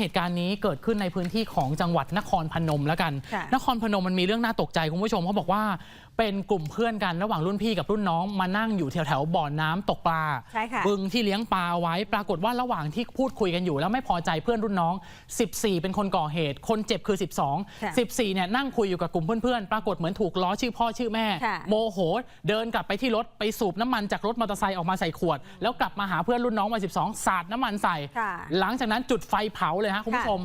เหตุการณ์นี้เกิดขึ้นในพื้นที่ของจังหวัดนครพนมแล้วกันค่ะนครพนมมันมีเรื่องน่าตกใจคุณผู้ชมเขาบอกว่าเป็นกลุ่มเพื่อนกันระหว่างรุ่นพี่กับรุ่นน้องมานั่งอยู่แถวแถวๆบ่อน้ำตกปลาใช่ค่ะบึงที่เลี้ยงปลาเอาไว้ปรากฏว่าระหว่างที่พูดคุยกันอยู่ แล้วไม่พอใจเพื่อนรุ่นน้อง 14 เป็นคนก่อเหตุ คนเจ็บคือค่ะ12 14เนี่ยนั่งคุยอยู่กับกลุ่มเพื่อนๆปรากฏเหมือนถูกล้อชื่อพ่อชื่อแม่ค่ะโมโห เดินกลับไปที่รถไปสูบน้ำมันจากรถมอเตอร์ไซค์ออกมาใส่ขวด แล้วกลับมาหาเพื่อนรุ่นน้องวัย12 สาดน้ำมันใส่ค่ะหลังจากนั้นจุดไฟเผาเลยฮะคุณผู้ชม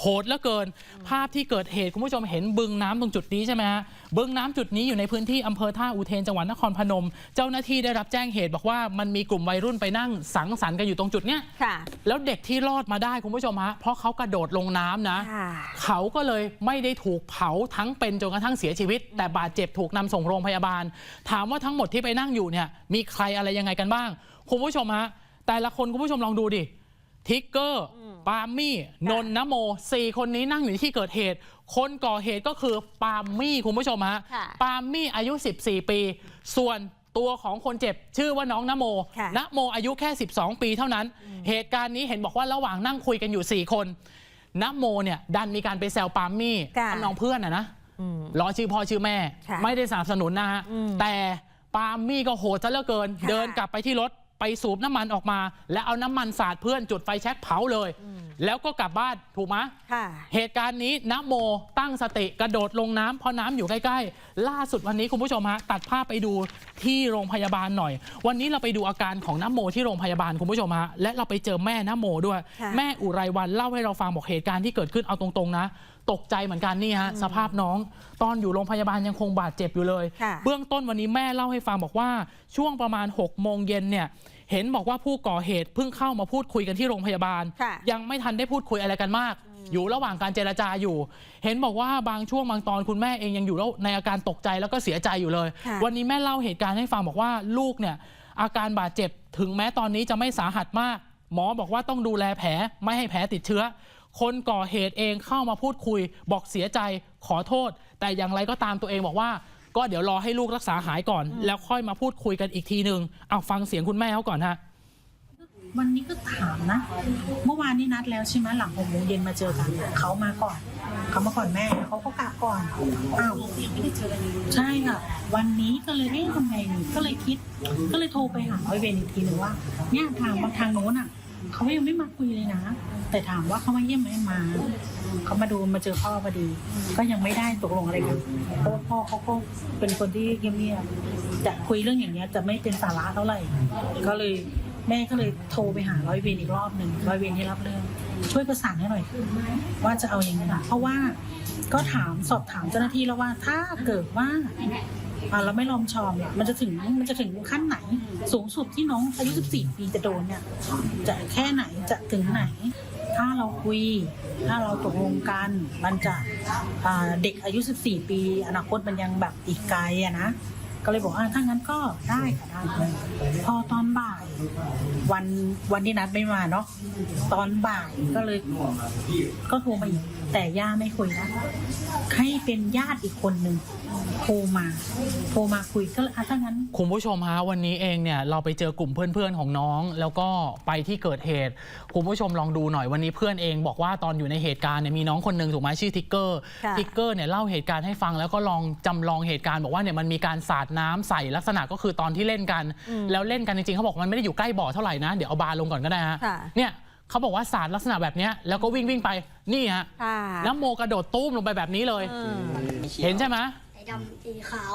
โหดเหลือเกิน ภาพที่เกิดเหตุคุณผู้ชมเห็นบึงน้ำตรงจุดนี้ใช่ไหมฮะบึงน้ำจุดนี้อยู่ในพื้นที่อำเภอท่าอุเทนจังหวัดนครพนม เจ้าหน้าที่ได้รับแจ้งเหตุบอกว่ามันมีกลุ่มวัยรุ่นไปนั่งสังสรรค์กันอยู่ตรงจุดเนี้ย ค่ะ แล้วเด็กที่รอดมาได้คุณผู้ชมฮะเพราะเขากระโดดลงน้ำนะ ค่ะ เขาก็เลยไม่ได้ถูกเผาทั้งเป็นจนกระทั่งเสียชีวิต แต่บาดเจ็บถูกนำส่งโรงพยาบาล ถามว่าทั้งหมดที่ไปนั่งอยู่เนี่ย มีใครอะไรยังไงกันบ้าง คุณผู้ชมฮะแต่ละคนคุณผู้ชมลองดูดิทิกเกอร์ ปาล์มมี่นนท์นโมสี่คนนี้นั่งอยู่ในที่เกิดเหตุ คนก่อเหตุก็คือปาล์มมี่คุณผู้ชมฮะค่ะปาล์มมี่อายุ 14 ปี ส่วนตัวของคนเจ็บชื่อว่าน้องนโมค่ะนโมอายุแค่ 12 ปีเท่านั้น เหตุการณ์นี้เห็นบอกว่าระหว่างนั่งคุยกันอยู่ 4 คนนโมเนี่ยดันมีการไปแซวปาล์มมี่ค่ะทำน้องเพื่อนอะนะอืมล้อชื่อพ่อชื่อแม่ค่ะไม่ได้สนับสนุนนะฮะอืมแต่ปาล์มมี่ก็โหดซะเหลือเกินค่ะเดินกลับไปที่รถ ไปสูบน้ำมันออกมา แล้วเอาน้ำมันสาดเพื่อนจุดไฟแช็กเผาเลย แล้วก็กลับบ้านถูกไหมค่ะเหตุการณ์นี้นโมตั้งสติกระโดดลงน้ำเพราะน้ำอยู่ใกล้ๆ ล่าสุดวันนี้คุณผู้ชมฮะตัดภาพไปดูที่โรงพยาบาลหน่อย วันนี้เราไปดูอาการของนโมที่โรงพยาบาลคุณผู้ชมฮะและเราไปเจอแม่นโมด้วยค่ะแม่อุไรวันเล่าให้เราฟังบอกเหตุการณ์ที่เกิดขึ้นเอาตรงๆนะ ตกใจเหมือนกันนี่ฮะสภาพน้อง ตอนอยู่โรงพยาบาลยังคงบาดเจ็บอยู่เลยค่ะเบื้องต้นวันนี้แม่เล่าให้ฟังบอกว่าช่วงประมาณ6โมงเย็นเนี่ยเห็นบอกว่าผู้ก่อเหตุเพิ่งเข้ามาพูดคุยกันที่โรงพยาบาลค่ะยังไม่ทันได้พูดคุยอะไรกันมาก อยู่ระหว่างการเจรจาอยู่ เห็นบอกว่าบางช่วงบางตอนคุณแม่เองยังอยู่แล้วในอาการตกใจแล้วก็เสียใจอยู่เลยค่ะวันนี้แม่เล่าเหตุการณ์ให้ฟังบอกว่าลูกเนี่ยอาการบาดเจ็บถึงแม้ตอนนี้จะไม่สาหัสมาก หมอบอกว่าต้องดูแลแผลไม่ให้แผลติดเชื้อ คนก่อเหตุเองเข้ามาพูดคุย บอกเสียใจขอโทษ แต่อย่างไรก็ตามตัวเองบอกว่า ก็เดี๋ยวรอให้ลูกรักษาหายก่อน แล้วค่อยมาพูดคุยกันอีกทีหนึ่งเอาฟังเสียงคุณแม่เขาก่อนฮะวันนี้ก็ถามนะ เมื่อวานนี้นัดแล้วใช่ไหมหลังหกโมงเย็นมาเจอกันเขามาก่อน เขามาก่อนแม่เขาก็กลับก่อนอ้าวยังไม่ได้เจอกันใช่ค่ะ วันนี้ก็เลยเอ๊ะทำไงดีก็เลยคิด ก็เลยโทรไปหาร้อยเวรอีกทีหนึ่งว่าเนี่ยทางทางโน้นอะ เขายังไม่มาคุยเลยนะ แต่ถามว่าเขามาเยี่ยมไหมมา เขามาดูมาเจอพ่อพอดี ก็ยังไม่ได้ตกลงอะไรกันเพราะว่าพ่อเขาก็เป็นคนที่เงียบๆจะคุยเรื่องอย่างเงี้ยจะไม่เป็นสาระเท่าไหร่ ก็เลยแม่ก็เลยโทรไปหาร้อยเวรอีกรอบหนึ่งร้อยเวรที่รับเรื่องช่วยประสานให้หน่อย ว่าจะเอาอย่างไงเพราะว่าก็ถามสอบถามเจ้าหน้าที่แล้วว่าถ้าเกิดว่า อ่าเราไม่ลอมชอมเนี่ยมันจะถึงมันจะถึงขั้นไหน สูงสุดที่น้องอายุ 14 ปีจะโดนเนี่ยจะแค่ไหนจะถึงไหน ถ้าเราคุย ถ้าเราตกลงกันมันจะอ่าเด็กอายุ 14 ปี อนาคตมันยังแบบอีกไกลอะนะก็เลยบอกอ่าถ้างั้นก็ได้ค่ะได้พอตอนบ่าย วันวันที่นัดไม่มาเนาะตอนบ่ายก็เลยก็โทรมาอีกแต่ย่าไม่คุยนะให้เป็นญาติอีกคนหนึ่งโทรมาโทรมาคุยก็เลยอะถ้างั้น คุณผู้ชมฮะวันนี้เองเนี่ยเราไปเจอกลุ่มเพื่อนๆของน้อง แล้วก็ไปที่เกิดเหตุ คุณผู้ชมลองดูหน่อยวันนี้เพื่อนเองบอกว่าตอนอยู่ในเหตุการณ์เนี่ยมีน้องคนหนึ่งถูกไหมชื่อทิกเกอร์ค่ะ ทิกเกอร์เนี่ยเล่าเหตุการณ์ให้ฟังแล้วก็ลองจำลองเหตุการณ์บอกว่าเนี่ยมันมีการสาดน้ำใส่ลักษณะก็คือตอนที่เล่นกัน แล้วเล่นกันจริงๆเขาบอกมันไม่ได้อยู่ใกล้บ่อเท่าไหร่นะเดี๋ยวเอาบาร์ลงก่อนก็ได้ฮะค่ะ เนี่ย เขาบอกว่าสาดลักษณะแบบเนี้ยแล้วก็วิ่งวิ่งๆไปนี่ฮะค่ะน้ำโมกระโดดตุ้มลงไปแบบนี้เลยอืมเห็นใช่ไหมสีดำสีขาว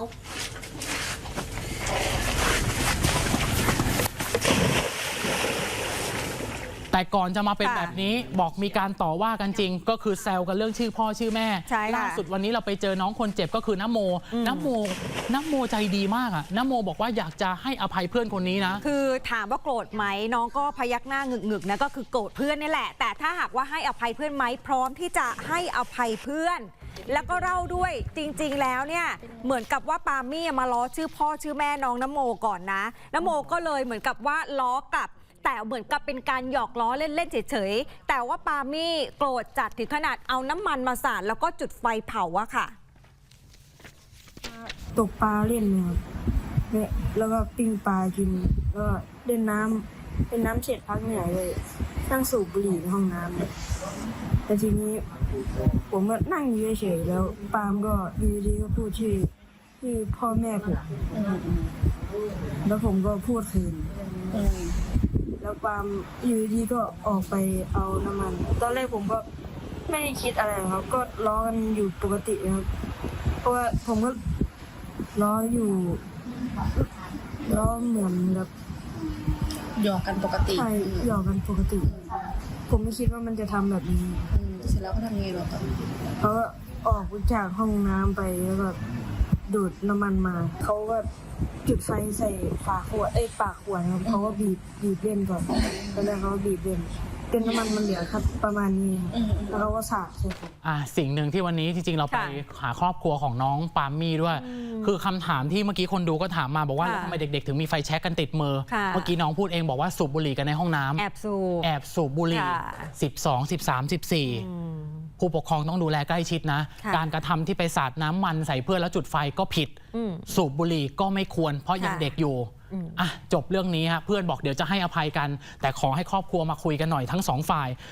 แต่ก่อนจะมาเป็นค่ะแบบนี้บอกมีการต่อว่ากันจริง ก็คือแซวกันเรื่องชื่อพ่อชื่อแม่ใช่ค่ะ ล่าสุดวันนี้เราไปเจอน้องคนเจ็บก็คือน้ำโมอืมน้ำโมน้ำโมใจดีมากอะน้ำโมบอกว่าอยากจะให้อภัยเพื่อนคนนี้นะ คือถามว่าโกรธไหมน้องก็พยักหน้าหงึกๆนะก็คือโกรธเพื่อนนี่แหละ แต่ถ้าหากว่าให้อภัยเพื่อนไหมพร้อมที่จะให้อภัยเพื่อน แล้วก็เล่าด้วยจริงๆแล้วเนี่ยเหมือนกับว่าปามี่มาล้อชื่อพ่อชื่อแม่น้องน้ำโมก่อนนะน้ำโมก็เลยเหมือนกับว่าล้อกลับ แต่เหมือนกับเป็นการหยอกล้อเล่นๆเฉยๆ แต่ว่าปามี่โกรธจัดถึงขนาดเอาน้ำมันมาสาดแล้วก็จุดไฟเผาอะค่ะ ตกปลาเล่นเนี่ยเนี่ยแล้วก็ปิ้งปลากินแล้วก็เล่นน้ำเล่นน้ำเสร็จพักเหนื่อยเลยนั่งสูบบุหรี่ในห้องน้ำแต่ทีนี้ผมก็นั่งอยู่เฉยๆแล้ว ปาล์มก็อยู่ดีๆก็พูดชื่อชื่อพ่อแม่ผมแล้วผมก็พูดคืน แล้วปาล์มอยู่ดีๆก็ออกไปเอาน้ำมัน ตอนแรกผมก็ไม่ได้คิดอะไรครับ ก็ล้อกันอยู่ปกติครับ เพราะว่าผมก็ล้ออยู่ล้อเหมือนแบบหยอกกันปกติใช่หยอกกันปกติ ผมไม่คิดว่ามันจะทำแบบนี้ อืมเสร็จแล้วก็ทำไงเราต่อเขาก็ออกจากห้องน้ำไปแล้วก็ดูดน้ำมันมา เขาก็ จุดไฟใส่ฝาขวดเอ้ยปากขวดครับเขาก็บีบบีบเล่นก่อนตอนแรกเขาก็บีบเล่นจนน้ำมันมันเหลือครับประมาณนี้ครับอืมอืมแล้วเขาก็สาดใส่ผมอะสิ่งหนึ่งที่วันนี้จริงๆเราไปค่ะหาครอบครัวของน้องปาล์มมี่ด้วย คือคำถามที่เมื่อกี้คนดูก็ถามมาบอกว่าค่ะแล้วทำไมเด็กๆ ถึงมีไฟแช็กกันติดมือค่ะเมื่อกี้น้องพูดเองบอกว่าสูบบุหรี่กันในห้องน้ำแอบสูบแอบสูบบุหรี่ค่ะ12 13อื14ม ผู้ปกครองต้องดูแลใกล้ชิดนะค่ะการกระทำที่ไปสาดน้ำมันใส่เพื่อนแล้วจุดไฟก็ผิดอืมสูบบุหรี่ก็ไม่ควร เพราะยังค่ะเด็กอยู่อืมอะจบเรื่องนี้ฮะเพื่อนบอกเดี๋ยวจะให้อภัยกัน แต่ขอให้ครอบครัวมาคุยกันหน่อยทั้งสองฝ่าย